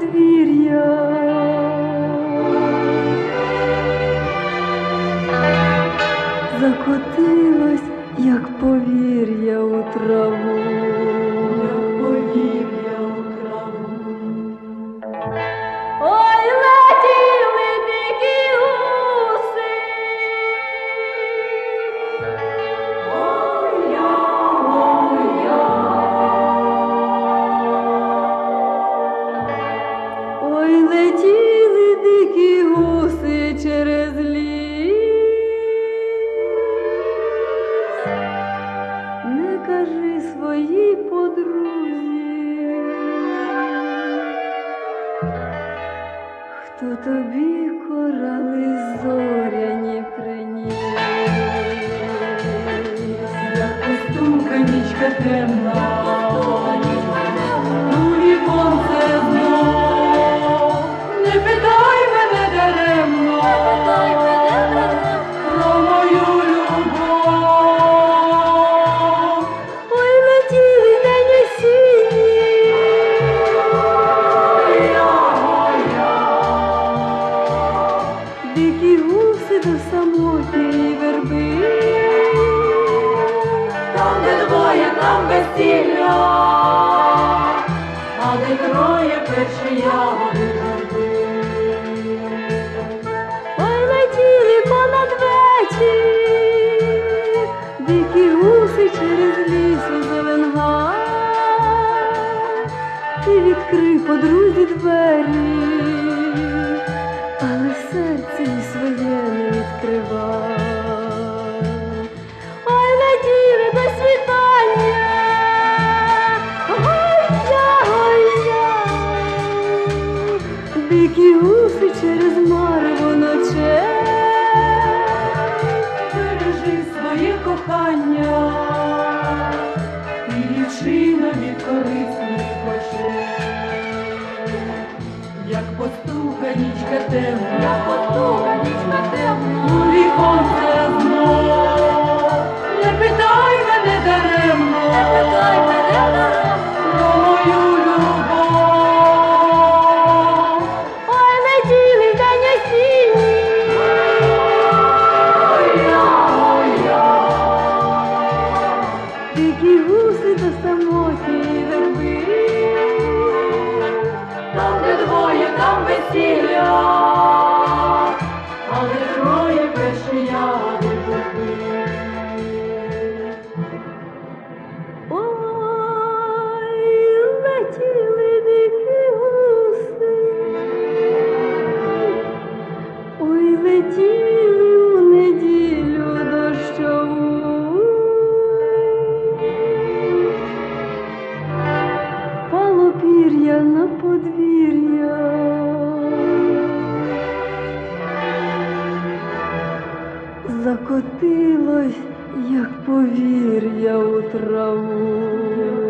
подвір'я. Закотилось, як повір'я у траву, як повір'я у траву. Ой, летіли дикі. Хто тобі корали зоряні приніс? Як постука нічка темна, там весілля, а де троє перші ягоди. Ой, летіли понад вечір, дикі гуси через лісу зеленга. Ти відкрив подрузі двері, але серце й своє не відкривав. Дикі уси через марево ноче, Бережи своє кохання, і дівчина від корисних очей. Як постука нічка темна, троє перші ягоди Закотилось, як повір'я у траву.